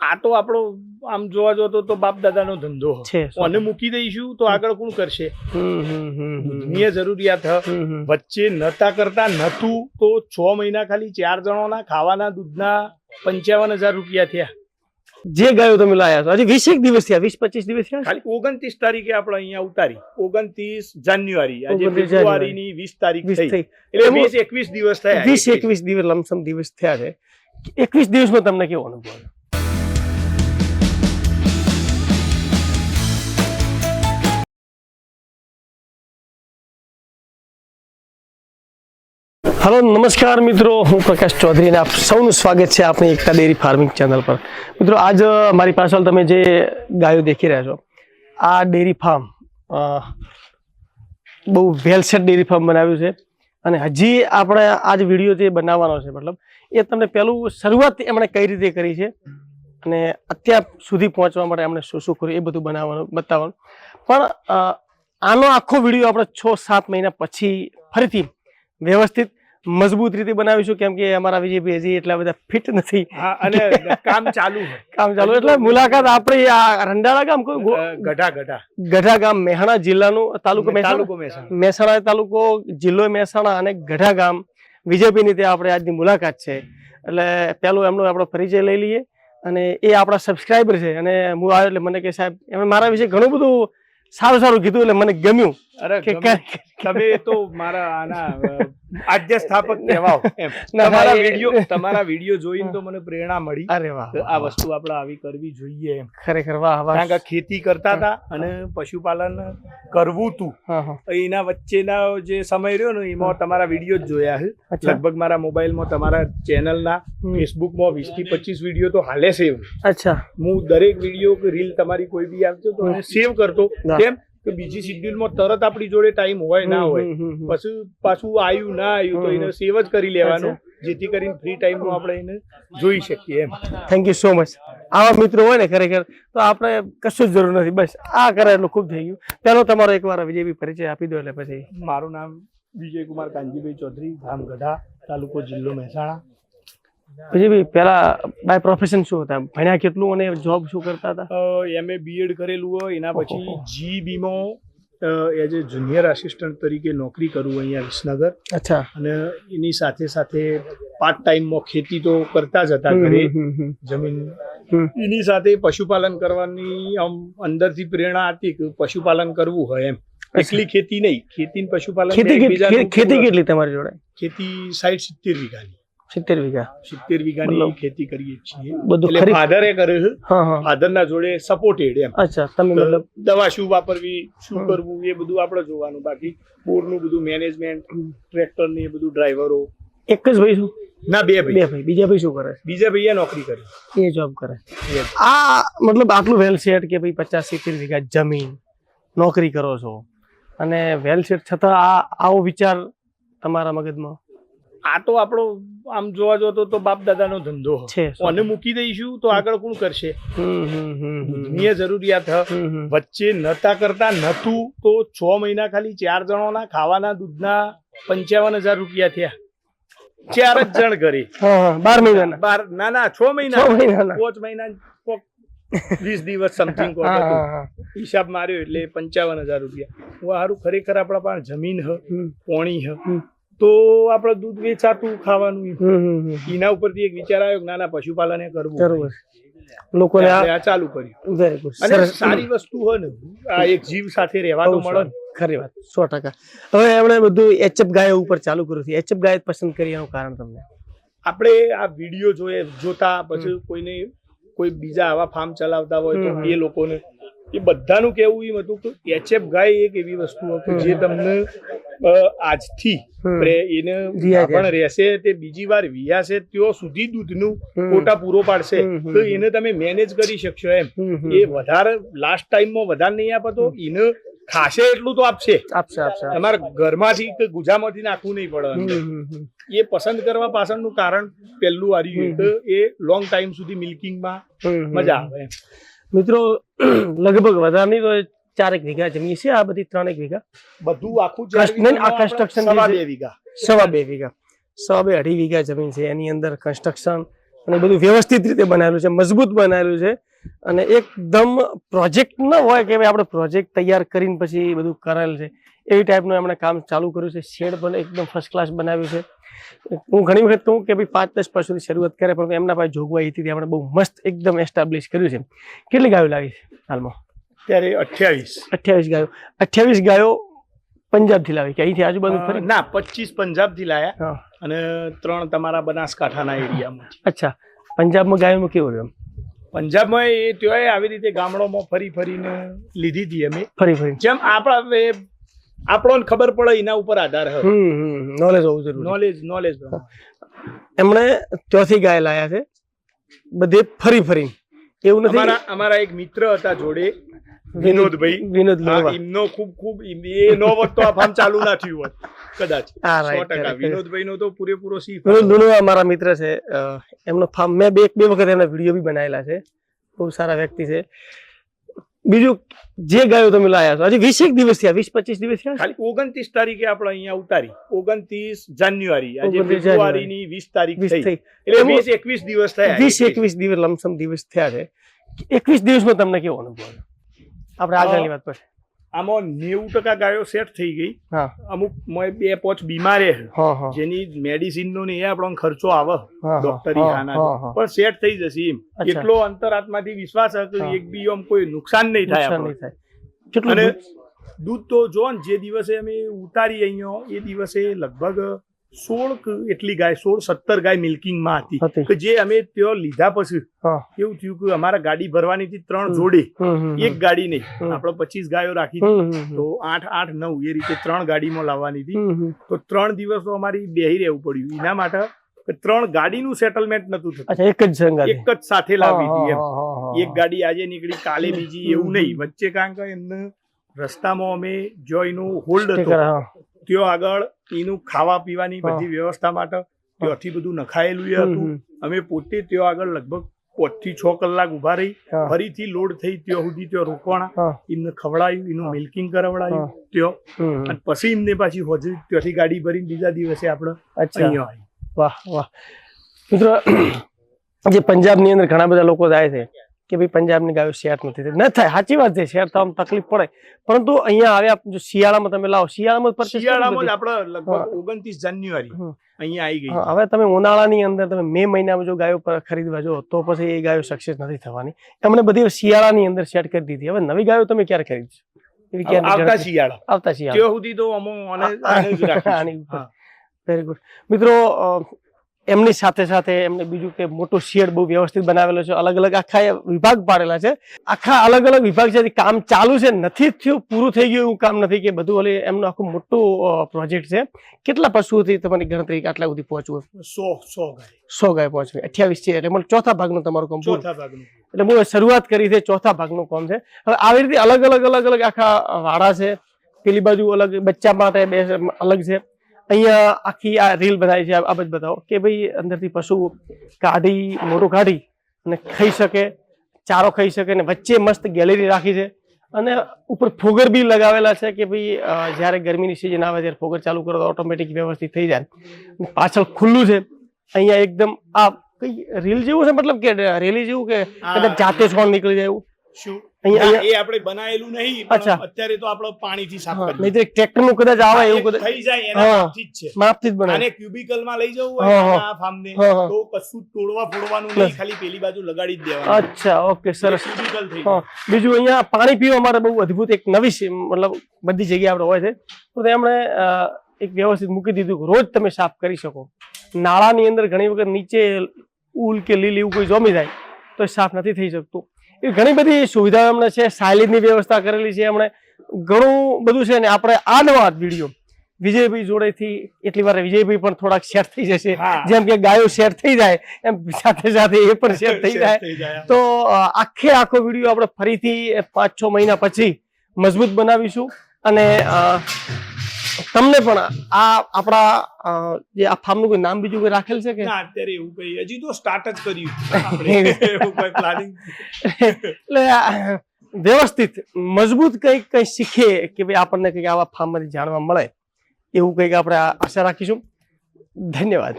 આ તો આપણો આમ જોવા જો તો બાપ દાદાનો ધંધો. છે અને મૂકી દઈશું તો આગળ કોણ કરશે. દુનિયા જરૂરિયાત. વચ્ચે નતા કરતા નતું તો છ મહિના ખાલી ચાર જણોના ખાવાના દૂધના પંચાવન હજાર રૂપિયા થયા. જે ગાયો તમે લાયા છો હજી વીસ એક દિવસ થયા વીસ પચીસ દિવસ થયા ખાલી ઓગણત્રીસ તારીખે આપણે અહીંયા ઉતારી. ઓગણત્રીસ જાન્યુઆરી. આજે 29 ફેબ્રુઆરીની વીસ તારીખ થઈ. એટલે વીસ એકવીસ દિવસ થયા. વીસ એકવીસ. દિવસ લમસમ દિવસ થયા છે. એકવીસ દિવસમાં તમને કેવો અનુભવ હલો નમસ્કાર મિત્રો. હું પ્રકાશ ચૌધરી અને આપ સૌનું સ્વાગત છે આપણી એકતા ડેરી ફાર્મિંગ ચેનલ પર. મિત્રો, આજ મારી પાછળ તમે જે ગાયો દેખી રહ્યા છો, આ ડેરી ફાર્મ બહુ વેલસેટ ડેરી ફાર્મ બનાવ્યું છે. અને હજી આપણે આજ વીડિયો જે બનાવવાનો છે, મતલબ, એ તમને પહેલું શરૂઆત એમણે કઈ રીતે કરી છે અને અત્યાર સુધી પહોંચવા માટે એમણે શું શું કર્યું એ બધું બનાવવાનું, બતાવવાનું. પણ આનો આખો વીડિયો આપણે છ સાત મહિના પછી ફરીથી વ્યવસ્થિત મજબૂત રીતે બનાવીશું કેમ કે અમારા વિજયભાઈ હજી એટલા બધા ફિટ નથી. અને કામ ચાલુ કામ ચાલુ એટલે મુલાકાત આપણે આ રંડાળા ગામ કોઈ ગઢા ગઢા. ગઢા ગામ મહેસાણા જિલ્લાનું તાલુકો તાલુકો મહેસાણા. મહેસાણા તાલુકો જિલ્લો મહેસાણા અને ગઢા ગામ. વિજયભાઈની ત્યાં આપણે આજની મુલાકાત છે. એટલે પહેલું એમનો આપણો પરિચય લઈ લઈએ. અને એ આપણા સબસ્ક્રાઈબર છે. અને હું આવ્યો એટલે મને કે સાહેબ એમણે મારા વિશે ઘણું બધું સારું સારું કીધું એટલે મને ગમ્યું. અરે તમે તો મારા આના આદ્ય સ્થાપક કહેવાઓ. તમારા વીડિયો તમારા વીડિયો જોઈને તો મને પ્રેરણા મળી. અરે વાહ આ વસ્તુ આપણે આવી કરવી જોઈએ ખરેખર વાહ વાહ. કારણ કે ખેતી કરતા હતા અને પશુપાલન કરવું તું. એના વચ્ચેના જે સમય રહ્યો ને એમાં તમારા વીડિયો જ જોયા છે. લગભગ મારા મોબાઈલમાં તમારા ચેનલના. ફેસબુકમાં વીસથી પચીસ વીડિયો તો હાલે સેવ અચ્છા. હું દરેક વીડિયો રીલ તમારી કોઈ બી આવતો તો સેવ કરતો. કેમ? કે બીજી શિડ્યુલમાં તરત આપણી જોડે ટાઈમ હોય ના હોય. પછી પાછું આવ્યું ના આવ્યું તો એને સેવ જ કરી લેવાનું જેથી કરીને ફ્રી ટાઈમમાં આપણે એને જોઈ શકીએ એમ. થેન્ક યુ સો મચ આવા મિત્રો હોય ને ખરેખર તો આપણે કશું જ જરૂર નથી. બસ આ કરે એટલું ખૂબ થઈ ગયું. પેલો તમારો એકવાર વિજયભાઈ પરિચય આપી દો એટલે પછી. મારું નામ વિજયકુમાર કાનજીભાઈ ચૌધરી ગામ ગઢા તાલુકો જિલ્લો મહેસાણા. વિજયભાઈ પેલા બાય પ્રોફેશન શું હતા? ભણ્યા કેટલું અને જોબ શું કરતા હતા? એમએ બીએડ કરેલું હોય એના પછી. જીબીમાં એઝ એ જુનિયર આસિસ્ટન્ટ તરીકે નોકરી કરું અહીંયા વિસનગર. અચ્છા. અને એની સાથે સાથે પાર્ટ ટાઈમમાં ખેતી તો કરતા જ હતા ઘરે. જમીન. એની સાથે પશુપાલન કરવાની આમ અંદરથી પ્રેરણા હતી કે પશુપાલન કરવું હોય એમ. એટલી ખેતી નહીં. ખેતી પશુપાલન ખેતી કેટલી- ખેતી કેટલી તમારી જોડે? ખેતી સાઈઠ સિત્તેર વીઘાની. સિત્તેર વીઘા. સિત્તેર વીઘાની ખેતી કરીએ છીએ. બધું એટલે ફાધરે કરે છે. ફાધરના જોડે સપોર્ટેડ એમ. અચ્છા તમે મતલબ દવા શું વાપરવી શું કરવું એ બધું આપણે જોવાનું. બાકી બોરનું બધું મેનેજમેન્ટ ટ્રેક્ટર ને એ બધું ડ્રાઈવરો એક જ ભાઈ શું? ના બે બે ભાઈ. ભાઈ બીજા ભાઈ શું કરે બીજા ભાઈએ નોકરી કરે. એ જોબ કરે આ મતલબ આટલું વેલ સેટ કે ભાઈ પચાસ સિત્તેર વીઘા જમીન નોકરી કરો છો. અને વેલ સેટ છતાં આ આવો વિચાર તમારા મગજમાં? આ તો આપણો આમ જોવા જો તો બાપ દાદાનો ધંધો. અને મૂકી દઈશું તો આગળ કોણ કરશે. દુનિયા જરૂરિયાત. વચ્ચે નતા કરતા નતું તો છ મહિના ખાલી ચાર જણોના ખાવાના દૂધના પંચાવન હજાર રૂપિયા થયા. ચાર જ જણ હા બાર મહિના બાર ના ના છ મહિના. પાંચ મહિના વીસ દિવસ સમથિંગ. હિસાબ માર્યો એટલે પંચાવન હજાર રૂપિયા. હું સારું ખરેખર આપણા પાસે જમીન હ પોણી હ. તો આપણે દૂધ વેચાતું ખાવાનું. એના ઉપરથી એક વિચાર આવ્યો ના ના પશુપાલન એ કરવું લોકોને આ ચાલુ કર્યું. વેરી ગુડ અને સારી વસ્તુ હોય ને આ એક જીવ સાથે રહેવા તો મળે ખરી વાત. સો ટકા. હવે એમણે બધું એચએફ ગાય ઉપર ચાલુ કર્યું છે. એચએફ ગાય પસંદ કરી એનું કારણ તમને? આપણે આ વીડિયો જોઈએ જોતા પછી કોઈને કોઈ બીજા આવા ફાર્મ ચલાવતા હોય તો એ લોકોને એ બધાનું કેવું એમ હતું કે એચએફ ગાય એક એવી વસ્તુ હતી જે તમને આજથી એને પણ રહેશે તે બીજી વાર વિયાશે ત્યો સુધી દૂધનું. કોટા પૂરો પાડશે તો એને તમે મેનેજ કરી શકશો એમ. એ વધારે લાસ્ટ ટાઈમમાં વધારે નહીં આપતો એને ખાશે એટલું તો આપશે આપશે આપશે આપશે. ઘરમાંથી કે ગુજામાંથી નાખવું નહીં પડે. એ પસંદ કરવા પાછળનું કારણ પહેલું આ રહ્યું કે એ લોંગ ટાઈમ સુધી મિલ્કિંગમાં. મજા આવે એમ. મિત્રો લગભગ વધારે નહીં તો ચારેક વીઘા જમીન છે આ બધી ત્રણેક વીઘા. બધું આખું આ કન્સ્ટ્રક્શન સવા બે વીઘા. સવા બે વીઘા. સવા બે અઢી વીઘા જમીન છે એની અંદર કન્સ્ટ્રક્શન અને બધું વ્યવસ્થિત રીતે બનાવેલું છે મજબૂત બનાવેલું છે. અને એકદમ પ્રોજેક્ટ ન હોય કે ભાઈ આપણે પ્રોજેક્ટ તૈયાર કરીને પછી બધું કરેલ છે. એવી ટાઈપનું એમણે કામ ચાલુ કર્યું છે. શેડ પણ એકદમ ફર્સ્ટ ક્લાસ બનાવ્યું છે. હું ઘણી વખત કહું કે ભાઈ પાંચ દસ પશુથી શરૂઆત કરે પણ એમના પાસે જોગવાઈ હતી આપણે બહુ મસ્ત એકદમ એસ્ટાબ્લિશ કર્યું છે. કેટલી ગાયો લાગી છે હાલમાં? ત્યારે અઠ્યાવીસ. અઠ્યાવીસ ગાયો. અઠ્યાવીસ ગાયો પંજાબથી લાવી કે અહીંથી આજુબાજુ ફરી? ના પચીસ પંજાબથી લાયા અને ત્રણ તમારા બનાસકાંઠાના એરિયામાં અચ્છા. પંજાબમાં ગાયોમાં કેવું રહ્યું પંજાબમાં એ ત્યાં આવી રીતે ગામડામાં ફરી ફરીને લીધી હતી અમે. ફરી ફરી. જેમ આપણા આપણો ખબર પડે એના ઉપર આધાર હમ નોલેજ હોવું જરૂરી. નોલેજ નોલેજ એમણે ત્યાંથી ગાય લાયા છે. બધે ફરી ફરી એવું નથી અમારા એક મિત્ર હતા જોડે. વિનોદભાઈ વિનોદ લોવા. એમનો ખૂબ ખૂબ એ નો હોત તો આ ફાર્મ ચાલુ ના થયું હોત કદાચ. સો ટકા. વિનોદભાઈ નો તો પૂરેપૂરો સી વિનોદ લુણવા મારા મિત્ર છે એમનો ફાર્મ મેં બે બે વખત એના વીડિયો બી બનાવેલા છે. બહુ સારા વ્યક્તિ છે. બીજું જે ગાયો તમે લાયા છો હજી વીસ એક દિવસ થયા વીસ પચીસ દિવસ થયા? ખાલી ઓગણત્રીસ તારીખે આપણે અહીંયા ઉતારી. ઓગણત્રીસ જાન્યુઆરી. આજે 29 ફેબ્રુઆરી ની વીસ તારીખ વીસ થઈ. એટલે વીસ એકવીસ દિવસ થયા વીસ એકવીસ. દિવસ લમસમ દિવસ થયા છે. એકવીસ દિવસમાં તમને કેવો અનુભવ? આપણે આગળની વાત પછી. આમાં નેવું ટકા ગાયો સેટ થઈ ગઈ. અમુક બે પોચ બીમાર જેની મેડિસિન નો ને એ આપણો ખર્ચો આવે. ડોક્ટરી ખાના. પણ સેટ થઈ જશે એમ. એટલો અંતરાત્માથી વિશ્વાસ હતો એક બી આમ કોઈ નુકસાન નહીં થાય અને દૂધ? દૂધ તો જો જે દિવસે અમે ઉતારી અહીંયા એ દિવસે લગભગ સોળ એટલી ગાય સોળ સત્તર ગાય મિલ્કિંગમાં હતી. કે જે અમે ત્યાં લીધા પછી એવું થયું કે અમારા ગાડી ભરવાની હતી ત્રણ જોડે. એક ગાડી નહીં. આપણે પચીસ ગાયો રાખી. તો આઠ આઠ નવ એ રીતે ત્રણ ગાડીમાં લાવવાની હતી. તો ત્રણ દિવસ અમારી બેહી રહેવું પડ્યું એના માટે ત્રણ ગાડીનું સેટલમેન્ટ નતું થતું એક જ એક જ સાથે લાવી હતી. એક ગાડી આજે નીકળી કાલે બીજી એવું નહીં વચ્ચે કારણ કે એમને રસ્તામાં અમે જોઈનો હોલ્ડ હતો. ત્યાં આગળ એનું ખાવા પીવાની બધી વ્યવસ્થા માટે ત્યાંથી બધું નખાયેલું હતું. અમે પોતે ત્યો આગળ લગભગ પાંચથી છ કલાક ઊભા રહી. ફરીથી લોડ થઈ ત્યાં સુધી ત્યાં રોકવાના. એમને ખવડાયું એનું મિલ્કિંગ કરાવડાયું. ત્યાં. અને પછી એમને પાછી હોજરી ત્યાંથી ગાડી ભરીને બીજા દિવસે આપણે અહીંયા આવી. વાહ વાહ. મિત્રો જે પંજાબની અંદર ઘણા બધા લોકો જાય છે કે ભાઈ પંજાબની ગાયો શેર નથી થતી. ન થાય સાચી વાત છે શેર થવામાં તકલીફ પડે. પરંતુ અહીંયા આવ્યા જો શિયાળામાં તમે લાવો શિયાળામાં શિયાળામાં આપણે લગભગ ઓગણત્રીસ જાન્યુઆરી અહીંયા આવી ગઈ હવે તમે ઉનાળાની અંદર તમે મે મહિનામાં જો ગાયો ખરીદવા જો તો પછી એ ગાયો સક્સેસ નથી થવાની. એમણે બધી શિયાળાની અંદર સેટ કરી દીધી. હવે નવી ગાયો તમે ક્યારે ખરીદશો? આવતા શિયાળા. આવતા શિયાળા. સુધી તો અમો. વેરી ગુડ મિત્રો એમની સાથે સાથે એમને બીજું કે મોટું શેડ બહુ વ્યવસ્થિત બનાવેલો છે. અલગ અલગ આખા વિભાગ પાડેલા છે. આખા અલગ અલગ વિભાગ છે. કામ ચાલુ છે નથી થયું પૂરું થઈ ગયું એવું કામ નથી કે બધું ઓલી એમનો આખું મોટું પ્રોજેક્ટ છે. કેટલા પશુઓથી તમારી ગણતરી આટલા સુધી પહોંચવું? સો સો ગાય. સો ગાય પહોંચવી. અઠ્યાવીસ છે. એટલે ચોથા ભાગનું તમારું કામ ચોથા ભાગનું. એટલે હું શરૂઆત કરી છે ચોથા ભાગનું કામ છે. હવે આવી રીતે અલગ અલગ અલગ અલગ આખા વાડા છે. પેલી બાજુ અલગ બચ્ચા માટે બે અલગ છે. અહીંયા આખી આ રીલ બનાવી છે આ બધું બતાવો. કે ભાઈ અંદરથી પશુ કાઢી મોટું કાઢી અને ખાઈ શકે ચારો ખાઈ શકે ને વચ્ચે મસ્ત ગેલેરી રાખી છે. અને ઉપર ફોગર બી લગાવેલા છે કે ભાઈ જ્યારે ગરમીની સિઝન આવે ત્યારે ફોગર ચાલુ કરો તો ઓટોમેટિક વ્યવસ્થિત થઈ જાય. પાછળ ખુલ્લું છે. અહીંયા એકદમ આ કઈ રીલ જેવું છે? મતલબ કે રેલી જેવું કે કદાચ જાતે છોડ નીકળી જાય એવું? શું? એ આપણે બનાયેલું નહીં અત્યારે તો આપણે પાણીથી સાફ હા, નહીં તો ટ્રેક્ટરનું કદાચ આવે એવું કદાચ થઈ જાય એના માપથી જ છે. માપથી જ બનાવે. આને ક્યુબિકલમાં લઈ જવું હોય આ ફાર્મને હા, હા. તો કશું તોડવા ફોડવાનું નહીં ખાલી પેલી બાજુ લગાડી જ દેવાનું. અચ્છા ઓકે સરસ. ક્યુબિકલ થઈ બીજું અહીંયા પાણી પીવા માટે બહુ અદ્ભુત એક નવી મતલબ બધી જગ્યા આપણે હોય છે. તો તેમણે એક વ્યવસ્થિત મૂકી દીધું રોજ તમે સાફ કરી શકો. નાળાની અંદર ઘણી વખત નીચે ઉલ કે લીલ એવું કોઈ જોમી જાય તો સાફ નથી થઈ શકતું. એ ઘણી બધી સુવિધાઓ એમણે છે સાયલેજની વ્યવસ્થા કરેલી છે એમણે. ઘણું બધું છે ને આપણે આ નવા વીડિયો. વિજયભાઈ જોડેથી એટલી વાર વિજયભાઈ પણ થોડાક સેટ થઈ જશે. જેમ કે ગાયો સેટ થઈ જાય એમ સાથે સાથે એ પણ સેટ થઈ જાય. તો આખે આખો વીડિયો આપણે ફરીથી પાંચ છ મહિના પછી મજબૂત બનાવીશું. અને તમને પણ આ આપણા જે આ ફાર્મનું કોઈ નામ બીજું કોઈ રાખેલ છે કે? ના અત્યારે એવું કઈ હજી તો સ્ટાર્ટ જ કર્યું આપણે. એવું કોઈ પ્લાનિંગ એટલે વ્યવસ્થિત મજબૂત કંઈક કંઈ શીખીએ કે ભાઈ આપણને કંઈક આવા ફાર્મમાંથી જાણવા મળે. એવું કંઈક આપણે આશા રાખીશું. ધન્યવાદ.